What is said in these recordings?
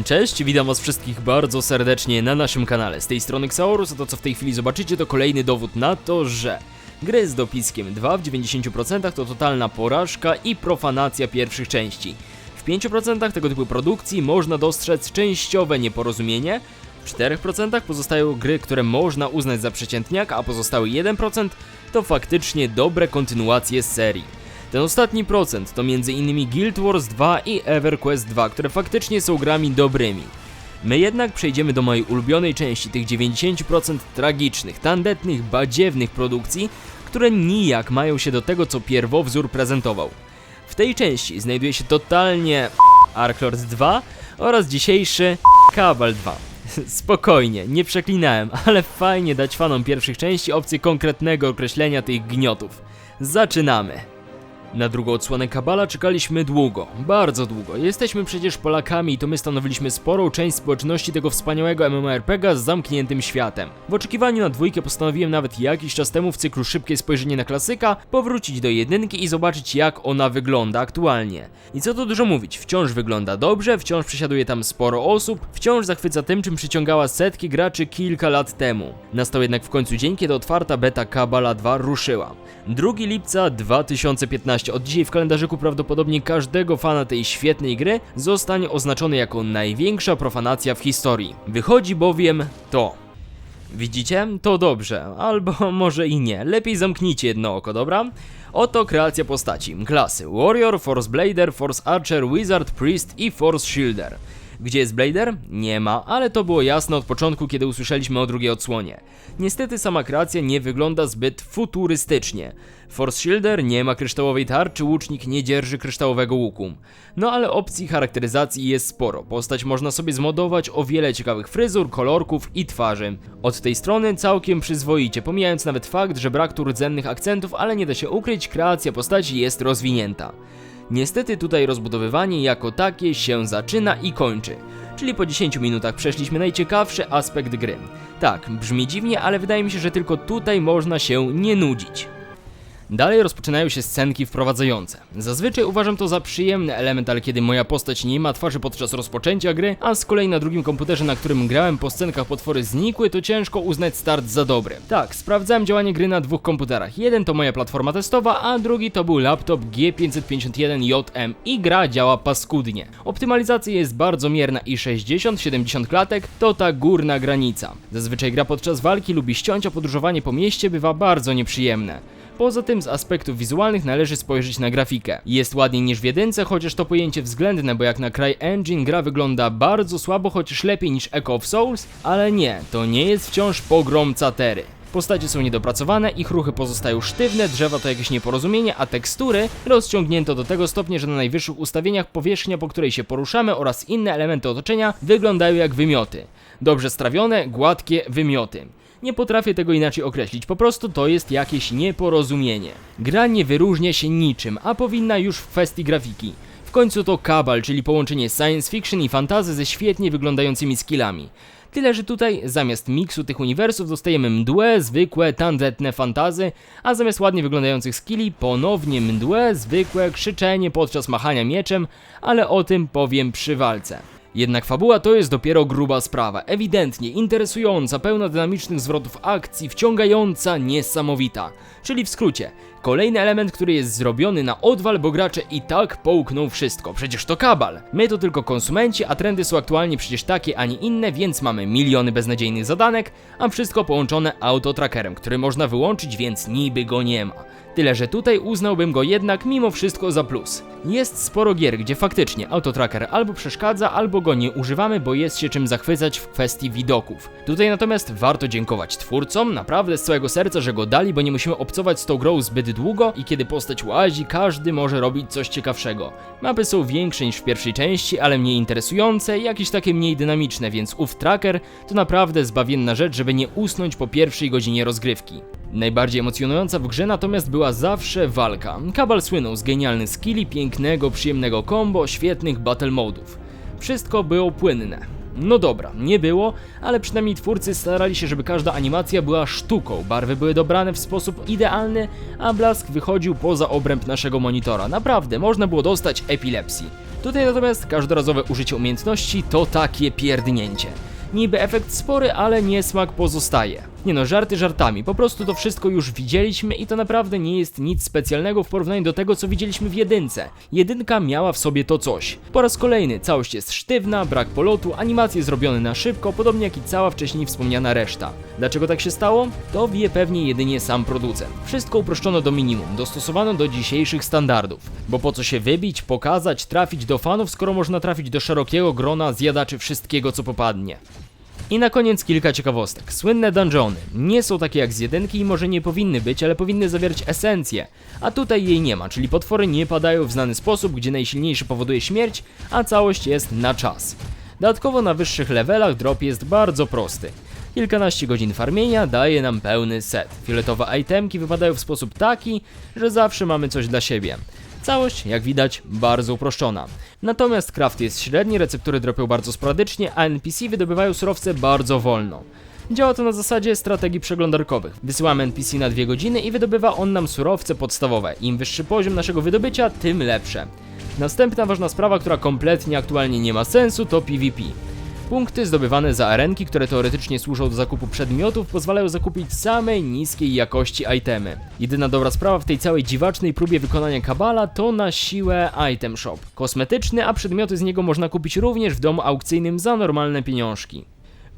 Cześć, witam was wszystkich bardzo serdecznie na naszym kanale. Z tej strony Xaurus, a to co w tej chwili zobaczycie to kolejny dowód na to, że gry z dopiskiem 2 w 90% to totalna porażka i profanacja pierwszych części. W 5% tego typu produkcji można dostrzec częściowe nieporozumienie, w 4% pozostają gry, które można uznać za przeciętniaka, a pozostały 1% to faktycznie dobre kontynuacje serii. Ten ostatni procent to m.in. Guild Wars 2 i EverQuest 2, które faktycznie są grami dobrymi. My jednak przejdziemy do mojej ulubionej części tych 90% tragicznych, tandetnych, badziewnych produkcji, które nijak mają się do tego, co pierwowzór prezentował. W tej części znajduje się totalnie Arklord 2 oraz dzisiejszy Kabal 2. Spokojnie, nie przeklinałem, ale fajnie dać fanom pierwszych części opcję konkretnego określenia tych gniotów. Zaczynamy! Na drugą odsłonę Kabala czekaliśmy długo, bardzo długo. Jesteśmy przecież Polakami i to my stanowiliśmy sporą część społeczności tego wspaniałego MMORPGa z zamkniętym światem. W oczekiwaniu na dwójkę postanowiłem nawet jakiś czas temu w cyklu Szybkie spojrzenie na klasyka powrócić do jedynki i zobaczyć jak ona wygląda aktualnie. I co tu dużo mówić, wciąż wygląda dobrze, wciąż przesiaduje tam sporo osób, wciąż zachwyca tym czym przyciągała setki graczy kilka lat temu. Nastał jednak w końcu dzień, kiedy otwarta beta Kabala 2 ruszyła. 2 lipca 2015. Od dzisiaj w kalendarzyku prawdopodobnie każdego fana tej świetnej gry zostanie oznaczony jako największa profanacja w historii. Wychodzi bowiem to. Widzicie? To dobrze, albo może i nie. Lepiej zamknijcie jedno oko, dobra? Oto kreacja postaci. Klasy Warrior, Force Blader, Force Archer, Wizard, Priest i Force Shielder. Gdzie jest Blader? Nie ma, ale to było jasne od początku, kiedy usłyszeliśmy o drugiej odsłonie. Niestety sama kreacja nie wygląda zbyt futurystycznie. Force Shielder nie ma kryształowej tarczy, łucznik nie dzierży kryształowego łuku. No ale opcji charakteryzacji jest sporo. Postać można sobie zmodować o wiele ciekawych fryzur, kolorków i twarzy. Od tej strony całkiem przyzwoicie, pomijając nawet fakt, że brak tu rdzennych akcentów, ale nie da się ukryć, kreacja postaci jest rozwinięta. Niestety tutaj rozbudowywanie jako takie się zaczyna i kończy. Czyli po 10 minutach przeszliśmy najciekawszy aspekt gry. Tak, brzmi dziwnie, ale wydaje mi się, że tylko tutaj można się nie nudzić. Dalej rozpoczynają się scenki wprowadzające. Zazwyczaj uważam to za przyjemny element, ale kiedy moja postać nie ma twarzy podczas rozpoczęcia gry, a z kolei na drugim komputerze, na którym grałem po scenkach potwory znikły, to ciężko uznać start za dobry. Tak, sprawdzałem działanie gry na dwóch komputerach. Jeden to moja platforma testowa, a drugi to był laptop G551JM i gra działa paskudnie. Optymalizacja jest bardzo mierna i 60-70 klatek to ta górna granica. Zazwyczaj gra podczas walki lubi ściąć, a podróżowanie po mieście bywa bardzo nieprzyjemne. Poza tym z aspektów wizualnych należy spojrzeć na grafikę. Jest ładniej niż w jedynce, chociaż to pojęcie względne, bo jak na CryEngine gra wygląda bardzo słabo, chociaż lepiej niż Echo of Souls, ale nie, to nie jest wciąż pogrom catery. Postacie są niedopracowane, ich ruchy pozostają sztywne, drzewa to jakieś nieporozumienie, a tekstury rozciągnięto do tego stopnia, że na najwyższych ustawieniach powierzchnia, po której się poruszamy oraz inne elementy otoczenia wyglądają jak wymioty. Dobrze strawione, gładkie wymioty. Nie potrafię tego inaczej określić, po prostu to jest jakieś nieporozumienie. Gra nie wyróżnia się niczym, a powinna już w kwestii grafiki. W końcu to Kabal, czyli połączenie science fiction i fantazy ze świetnie wyglądającymi skillami. Tyle, że tutaj zamiast miksu tych uniwersów dostajemy mdłe, zwykłe, tandetne fantazy, a zamiast ładnie wyglądających skilli ponownie mdłe, zwykłe krzyczenie podczas machania mieczem, ale o tym powiem przy walce. Jednak fabuła to jest dopiero gruba sprawa, ewidentnie interesująca, pełna dynamicznych zwrotów akcji, wciągająca, niesamowita. Czyli w skrócie, kolejny element, który jest zrobiony na odwal, bo gracze i tak połkną wszystko. Przecież to kabal. My to tylko konsumenci, a trendy są aktualnie przecież takie, a nie inne, więc mamy miliony beznadziejnych zadanek, a wszystko połączone autotrackerem, który można wyłączyć, więc niby go nie ma. Tyle, że tutaj uznałbym go jednak mimo wszystko za plus. Jest sporo gier, gdzie faktycznie autotracker albo przeszkadza, albo go nie używamy, bo jest się czym zachwycać w kwestii widoków. Tutaj natomiast warto dziękować twórcom, naprawdę z całego serca, że go dali, bo nie musimy obcować z tą grą zbyt długo i kiedy postać łazi, każdy może robić coś ciekawszego. Mapy są większe niż w pierwszej części, ale mniej interesujące, jakieś takie mniej dynamiczne, więc ów tracker to naprawdę zbawienna rzecz, żeby nie usnąć po pierwszej godzinie rozgrywki. Najbardziej emocjonująca w grze natomiast była zawsze walka. Kabal słynął z genialnych skilli, pięknego, przyjemnego combo, świetnych battle modów. Wszystko było płynne. No dobra, nie było, ale przynajmniej twórcy starali się, żeby każda animacja była sztuką. Barwy były dobrane w sposób idealny, a blask wychodził poza obręb naszego monitora. Naprawdę, można było dostać epilepsji. Tutaj natomiast każdorazowe użycie umiejętności to takie pierdnięcie. Niby efekt spory, ale niesmak pozostaje. Nie no, żarty żartami, po prostu to wszystko już widzieliśmy i to naprawdę nie jest nic specjalnego w porównaniu do tego, co widzieliśmy w jedynce. Jedynka miała w sobie to coś. Po raz kolejny całość jest sztywna, brak polotu, animacje zrobione na szybko, podobnie jak i cała wcześniej wspomniana reszta. Dlaczego tak się stało? To wie pewnie jedynie sam producent. Wszystko uproszczono do minimum, dostosowano do dzisiejszych standardów. Bo po co się wybić, pokazać, trafić do fanów, skoro można trafić do szerokiego grona zjadaczy wszystkiego, co popadnie. I na koniec kilka ciekawostek. Słynne dungeony nie są takie jak z jedynki i może nie powinny być, ale powinny zawierać esencję, a tutaj jej nie ma, czyli potwory nie padają w znany sposób, gdzie najsilniejszy powoduje śmierć, a całość jest na czas. Dodatkowo na wyższych levelach drop jest bardzo prosty. Kilkanaście godzin farmienia daje nam pełny set. Fioletowe itemki wypadają w sposób taki, że zawsze mamy coś dla siebie. Całość, jak widać, bardzo uproszczona. Natomiast craft jest średni, receptury dropią bardzo sporadycznie, a NPC wydobywają surowce bardzo wolno. Działa to na zasadzie strategii przeglądarkowych. Wysyłamy NPC na dwie godziny i wydobywa on nam surowce podstawowe. Im wyższy poziom naszego wydobycia, tym lepsze. Następna ważna sprawa, która kompletnie aktualnie nie ma sensu, to PvP. Punkty zdobywane za arenki, które teoretycznie służą do zakupu przedmiotów, pozwalają zakupić samej niskiej jakości itemy. Jedyna dobra sprawa w tej całej dziwacznej próbie wykonania kabala to na siłę item shop. Kosmetyczny, a przedmioty z niego można kupić również w domu aukcyjnym za normalne pieniążki.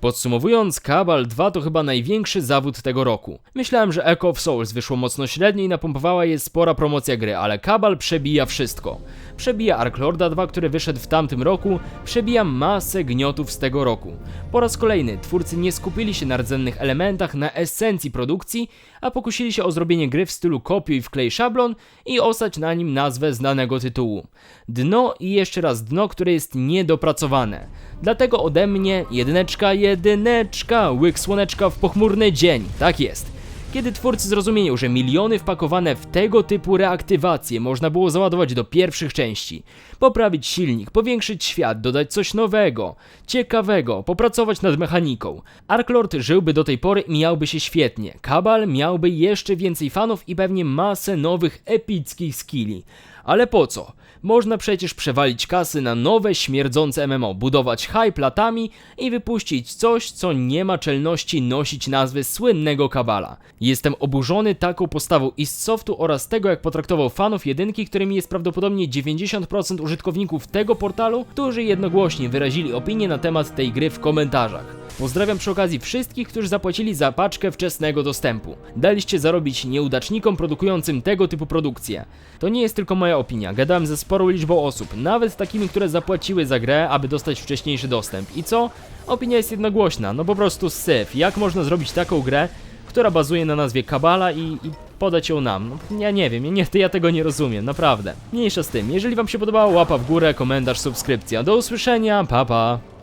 Podsumowując, Kabal 2 to chyba największy zawód tego roku. Myślałem, że Echo of Souls wyszło mocno średnio i napompowała je spora promocja gry, ale Kabal przebija wszystko. Przebija Ark Lorda 2, który wyszedł w tamtym roku, przebija masę gniotów z tego roku. Po raz kolejny twórcy nie skupili się na rdzennych elementach, na esencji produkcji, a pokusili się o zrobienie gry w stylu kopiuj wklej szablon i osać na nim nazwę znanego tytułu. Dno i jeszcze raz dno, które jest niedopracowane. Dlatego ode mnie jedyneczka, jedyneczka, łyk słoneczka w pochmurny dzień. Tak jest. Kiedy twórcy zrozumieją, że miliony wpakowane w tego typu reaktywacje można było załadować do pierwszych części, poprawić silnik, powiększyć świat, dodać coś nowego, ciekawego, popracować nad mechaniką, Arklord żyłby do tej pory i miałby się świetnie, Kabal miałby jeszcze więcej fanów i pewnie masę nowych epickich skilli. Ale po co? Można przecież przewalić kasy na nowe śmierdzące MMO, budować hype latami i wypuścić coś, co nie ma czelności nosić nazwy słynnego Kabala. Jestem oburzony taką postawą Istsoftu oraz tego, jak potraktował fanów jedynki, którymi jest prawdopodobnie 90% użytkowników tego portalu, którzy jednogłośnie wyrazili opinię na temat tej gry w komentarzach. Pozdrawiam przy okazji wszystkich, którzy zapłacili za paczkę wczesnego dostępu. Daliście zarobić nieudacznikom produkującym tego typu produkcje. To nie jest tylko moja opinia, gadałem ze sporą liczbą osób, nawet takimi, które zapłaciły za grę, aby dostać wcześniejszy dostęp. I co? Opinia jest jednogłośna, no po prostu syf. Jak można zrobić taką grę, która bazuje na nazwie Kabala i, i podać ją nam? Ja nie wiem, ja, nie, ja tego nie rozumiem, naprawdę. Mniejsza z tym, jeżeli wam się podobało, łapa w górę, komentarz, subskrypcja. Do usłyszenia, pa pa!